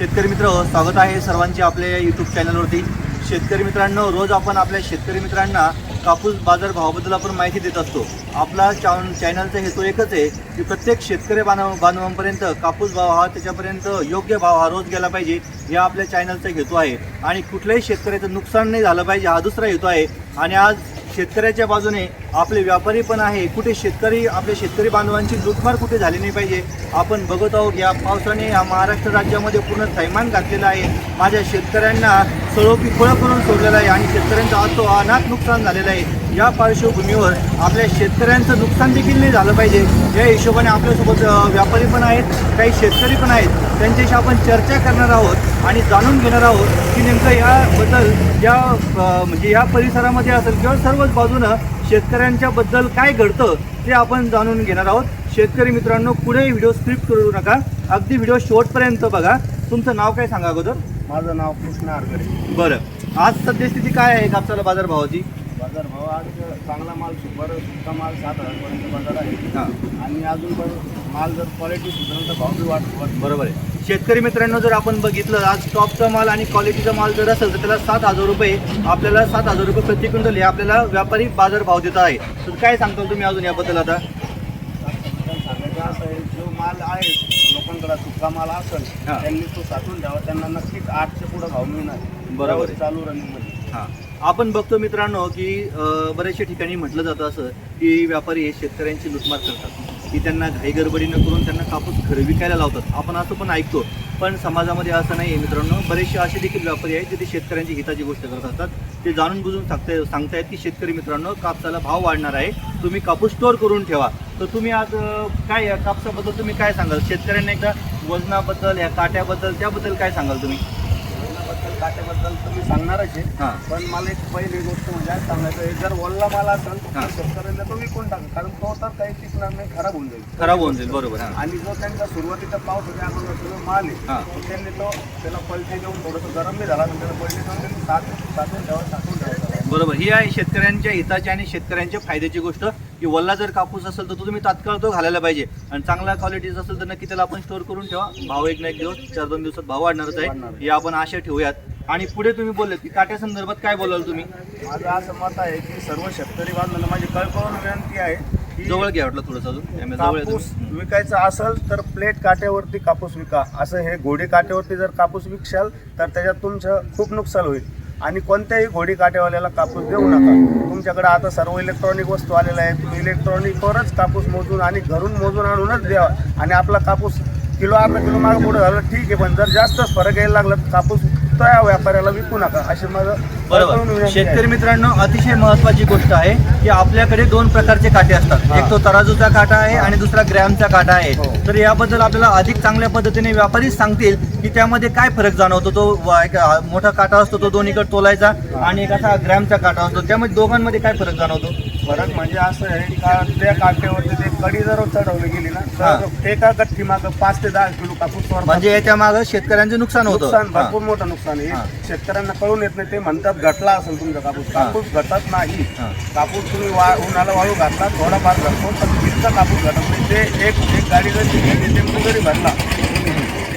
शेतकरी मित्र स्वागत आहे सर्वांचे आपल्या यूट्यूब चॅनलवरती शेतकरी मित्रांनो रोज आपण आपल्या शेतकरी मित्रांना कापूस बाजार भावाबद्दल आपण माहिती देत असतो. आपला चॅन चॅनलचा हेतू एकच आहे की प्रत्येक शेतकरी बांधव बांधवांपर्यंत कापूस भाव हा त्याच्यापर्यंत योग्य भाव हा रोज गेला पाहिजे या आपल्या चॅनलचा हेतू आहे. आणि कुठल्याही शेतकऱ्याचं नुकसान नाही झालं पाहिजे हा दुसरा हेतू आहे. आणि आज शेतकऱ्याच्या बाजूने आपले व्यापारी पण आहे. कुठे शेतकरी आपल्या शेतकरी बांधवांची लुटमार कुठे झाली नाही पाहिजे आपण बघत आहोत. या पावसाने या महाराष्ट्र राज्यामध्ये पूर्ण थैमान घातलेलं आहे. माझ्या शेतकऱ्यांना सळोपी खोळं करून सोडलेलं आहे आणि शेतकऱ्यांचा असतो तो अनाथ नुकसान झालेलं आहे. या पार्श्वभूमीवर आपल्या शेतकऱ्यांचं नुकसान देखील नाही झालं पाहिजे. या हिशोबाने आपल्यासोबत व्यापारी पण आहेत काही शेतकरी पण आहेत. त्यांच्याशी आपण चर्चा करणार आहोत आणि जाणून घेणार आहोत की नेमकं याबद्दल या म्हणजे या परिसरामध्ये असेल किंवा सर्वच बाजूनं शेतकऱ्यांच्या बद्दल काय घडतं ते आपण जाणून घेणार आहोत. शेतकरी मित्रांनो पुढे व्हिडिओ स्क्रिप्ट करू नका. अगदी व्हिडिओ शेवटपर्यंत बघा. तुमचं नाव काय सांगा अगोदर? माझं नाव कृष्ण आरगडे. बरं. आज सद्यस्थिती काय आहे कापसाला बाजारभावाची? बाजार भाव आज चांगला माल सुपर सुका माल सात हजारपर्यंत बाजार आहे. हां. आणि अजून पण माल जर क्वालिटी सुधारलं तर भाव बी वाढ बरोबर आहे. शेतकरी मित्रांनो जर आपण बघितलं आज टॉपचा माल आणि क्वालिटीचा माल जर असेल तर त्याला सात हजार रुपये आपल्याला सात हजार रुपये प्रति क्विंटल हे आपल्याला व्यापारी बाजार भाव देत आहे. तर काय सांगताल तुम्ही अजून याबद्दल आता? सांगायचं असं आहे जो माल आहे लोकांकडे सुका माल असेल. त्यांनी तो साठवून द्यावा. त्यांना नक्कीच आठच्या पुढे भाव मिळणार. बरोबर. चालू रनिंगमध्ये हां. आपण बघतो मित्रांनो की बऱ्याचशा ठिकाणी म्हटलं जातं असं की व्यापारी हे शेतकऱ्यांची लुटमार करतात. की त्यांना घाई करून त्यांना कापूस घर विकायला लावतात. आपण असं पण ऐकतो. पण समाजामध्ये असं नाही आहे मित्रांनो. बरेचसे असे देखील व्यापारी आहेत जे ते शेतकऱ्यांची हिताची गोष्ट करत असतात ते जाणून बुजून सांगताय सांगतायत की शेतकरी मित्रांनो कापसाला भाव वाढणार आहे. तुम्ही कापूस स्टोअर करून ठेवा. तर तुम्ही आज काय या कापसाबद्दल तुम्ही काय सांगाल? शेतकऱ्यांना एकदा वजनाबद्दल या काट्याबद्दल त्याबद्दल काय सांगाल तुम्ही? बद्दल काट्याबद्दल तुम्ही सांगणारच आहे. पण मला एक पहिली गोष्ट म्हणजे आज सांगायचं आहे जर वल्ला माल असेल. तर शेतकऱ्यांना तो विकून टाका. कारण तो तर काही टिकणार नाही खराब होऊन जाईल. खराब होऊन जाईल बरोबर हां. आणि जो त्यांचा सुरुवातीचा पाऊस होता अगोदर सगळं माल हा. आहे तो त्यांनी तो त्याला पलटी देऊन थोडंसं गरम बी झाला तर त्याला पलटी देऊन त्यांनी साठ साठवून ठेवा साठवून ठेवा. बरोबर. ही आहे शेतकऱ्यांच्या हिताची आणि शेतकऱ्यांच्या फायद्याची गोष्ट. की वल्ला जर कापूस असेल तर तो तुम्ही तात्काळ तो घालायला पाहिजे. आणि चांगला क्वालिटीचा असेल तर नक्की त्याला आपण स्टोअर करून ठेवा. भाव एक ना एक दिवस चार दोन दिवसात भाव वाढणारच वाढणार आहे आहे. ही आपण आशा ठेवूयात. आणि पुढे तुम्ही बोलले की काट्या संदर्भात काय बोलाल तुम्ही? माझं असं मत आहे की सर्व शेतकरी बांधवांना माझी कळकळून विनंती आहे की जवळ घ्या वाटलं थोडंसं अजून. जवळ कापूस. विकायचा असेल तर प्लेट काट्यावरती कापूस विका. असं हे घोडी काट्यावरती जर कापूस विकशाल तर त्याच्यात तुमचं खूप नुकसान होईल. आणि कोणत्याही घोडी काट्यावाल्याला कापूस देऊ नका. तुमच्याकडे आता सर्व इलेक्ट्रॉनिक वस्तू आलेल्या आहेत. तुम्ही इलेक्ट्रॉनिकवरच कापूस मोजून आणि घरून मोजून आणूनच द्यावा आणि आपला कापूस किलो अर्धा किलो मागं पुढे झालं ठीक आहे. पण जर जास्तच फरक यायला लागला तर कापूस त्या व्यापाऱ्याला विकू नका असे माझं बरोबर. शेतकरी मित्रांनो अतिशय महत्वाची गोष्ट आहे की आपल्याकडे दोन प्रकारचे काटे असतात. एक तो तराजूचा काटा आहे. आणि दुसरा ग्रॅमचा काटा आहे हो. तर याबद्दल आपल्याला अधिक चांगल्या पद्धतीने व्यापारीच सांगतील की त्यामध्ये काय फरक जाणवतो तो एक, मोठा काटा असतो तो दोन्हीकडे तोलायचा आणि एक असा ग्रॅमचा काटा असतो त्यामध्ये दोघांमध्ये काय फरक जाणवतो फरक म्हणजे असं आहे का त्या काट्यावरती ते कडी जर चढवली गेली ना. तर एका गठ्ठी मागं पाच ते दहा किलो कापूस म्हणजे याच्या मागे शेतकऱ्यांचं नुकसान होतं नुकसान हा. भरपूर मोठं नुकसान हा. आहे शेतकऱ्यांना कळून येत नाही ते म्हणतात घटला असेल तुमचा कापूस हा. कापूस घटत नाही हा. कापूस तुम्ही वा उन्हाला वाळू घातला थोडाफार घटतो पण इतका कापूस घटत नाही ते एक एक गाडी जरी गेली टेम्पो जरी भरला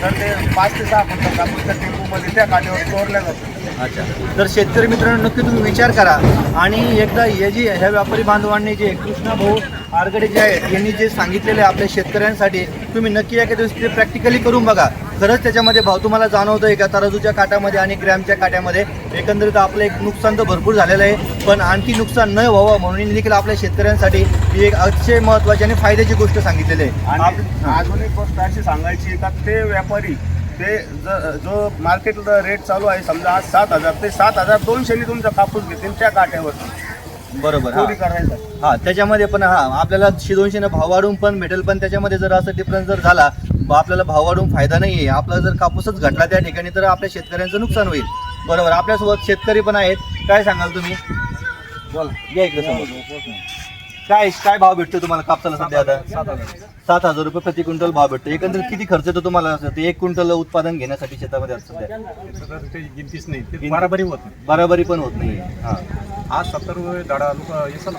तर ते पाच ते सहा फक्त कापूस त्या टेम्पोमध्ये त्या काठीवर चोरल्या जातो अच्छा. तर शेतकरी मित्रांनो नक्की तुम्ही विचार करा. आणि एकदा हे जी ह्या व्यापारी बांधवांनी जे कृष्णा भाऊ आरगडे जे आहेत यांनी जे सांगितलेले आहे आपल्या शेतकऱ्यांसाठी तुम्ही नक्की एका दिवशी ते प्रॅक्टिकली करून बघा. खरंच त्याच्यामध्ये भाव तुम्हाला जाणवतो आहे का? तराजूच्या काट्यामध्ये आणि ग्रॅमच्या काट्यामध्ये एकंदरीत आपलं एक नुकसान तर भरपूर झालेलं आहे. पण आणखी नुकसान न व्हावं म्हणून देखील आपल्या शेतकऱ्यांसाठी ही एक अतिशय महत्त्वाची आणि फायद्याची गोष्ट सांगितलेली आहे. अजून एक गोष्ट अशी सांगायची का ते व्यापारी ते ज- जो मार्केट रेट चालू आहे समजा आज सात हजार ते सात हजार दोनशेनी तुमचा कापूस घेतील त्या काट्यावर. बरोबर हां. चोरी करायचा. हा त्याच्यामध्ये पण हा आपल्याला शे दोनशेनं भाव वाढून पण भेटेल पण त्याच्यामध्ये जर असं डिफरन्स जर झाला आपल्याला भाव वाढून फायदा नाही आहे आपला जर कापूसच घटला त्या ठिकाणी तर आपल्या शेतकऱ्यांचं नुकसान होईल. बरोबर आपल्यासोबत शेतकरी पण आहेत. काय सांगाल तुम्ही? बोला. या इकडे समोर. काय काय भाव भेटतो तुम्हाला कापसाला सध्या आता? सात हजार. रुपये प्रति क्विंटल भाव भेटतो. एकंदरीत किती खर्च येतो तुम्हाला असं? ते एक क्विंटल उत्पादन घेण्यासाठी शेतामध्ये आता सध्या. गिनतीच नाही. ते बराबरी होत नाही. बराबरी पण होत नाही. हा. आज सत्तर रुपये दाडा लोक येसल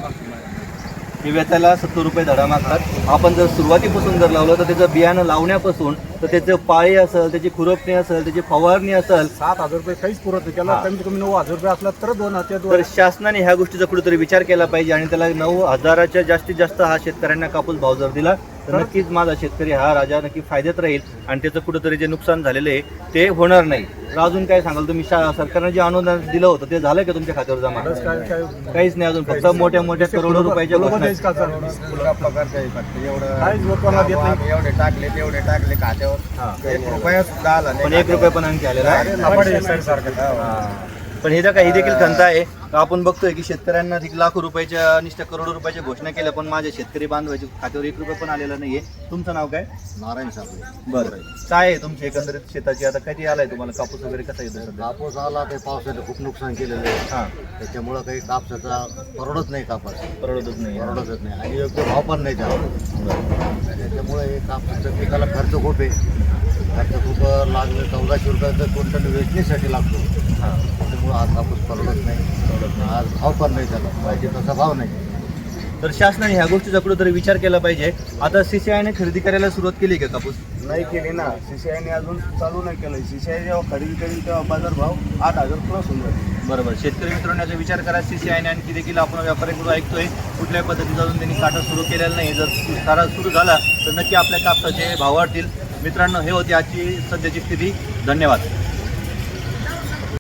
वेचायला सत्तर रुपये धडा मागतात. आपण जर सुरुवातीपासून जर लावलं तर त्याचं बियाणं लावण्यापासून तर त्याचं पाळी असेल त्याची खुरपणी असेल त्याची फवारणी असेल. सात हजार रुपये काहीच पुरत नाही. त्याला. कमीत कमी नऊ हजार रुपये असला तर दोन हजार तर शासनाने ह्या गोष्टीचा कुठेतरी विचार केला पाहिजे आणि त्याला नऊ हजाराच्या जास्तीत जास्त हा शेतकऱ्यांना कापूस भाव जर दिला तर? नक्कीच माझा शेतकरी हा राजा नक्की फायद्यात राहील आणि त्याचं कुठेतरी जे नुकसान झालेलं आहे ते होणार नाही. अजून काय सांगाल तुम्ही शा- सरकारने जे अनुदान दिलं होतं ते झालं का तुमच्या खात्यावर जमा काहीच नाही अजून फक्त मोठ्या मोठ्या करोडो रुपयाच्या घोषणा? काहीच लोकांना देत नाही एवढे टाकले तेवढे टाकले खात्यावर हा. एक रुपया सुद्धा आला पण एक रुपये पण आणखी आलेला आहे. हा. पण हे जर काही देखील खंत आहे. तर आपण बघतोय की शेतकऱ्यांना ठीक लाखो रुपयाच्या निष्ठा करोडो रुपयाच्या घोषणा केल्या पण माझ्या शेतकरी बांधवाच्या खात्यावर एक रुपये पण आलेला नाहीये. तुमचं नाव काय? नारायण साबळे. बरं. काय आहे तुमची एकंदरीत शेताची? आता कधी आलाय तुम्हाला? कापूस वगैरे कसा येतो कापूस आला ते पावसाने खूप नुकसान केलेलं आहे. हा. त्याच्यामुळं काही कापसाचा परवडत नाही कापूस. परवडतच नाही. परवडतच नाही. आणि योग्य भाव पण नाही त्याला त्याच्यामुळे हे कापसाच्या पिकाला खर्च खूप आहे. खर्च खूप लागलं. चौदाशे रुपयाचं क्विंटल वेचणीसाठी लागतो. हा. त्याच्यामुळं हा कापूस परवडत नाही. आज भाव पण नाही त्याला. पाहिजे तसा भाव नाही. तर शासनाने ह्या गोष्टीचा कुठेतरी विचार केला पाहिजे. आता सीसीआयने खरेदी करायला सुरुवात केली का कापूस? नाही केली ना. सीसीआयने अजून चालू नाही केलं. सीसीआय जेव्हा खरेदी करेल तेव्हा बाजार भाव आठ हजार प्लस होऊन जाईल. बरोबर. शेतकरी मित्रांनो याचा विचार करा. सीसीआयने आणखी देखील आपण व्यापाऱ्यांकडून ऐकतोय. कुठल्याही पद्धतीचा अजून त्यांनी काटा सुरू केलेला नाही. जर सारा सुरू झाला तर नक्की आपल्या कापसाचे भाव वाढतील. मित्रांनो हे होती आजची सध्याची स्थिती. धन्यवाद.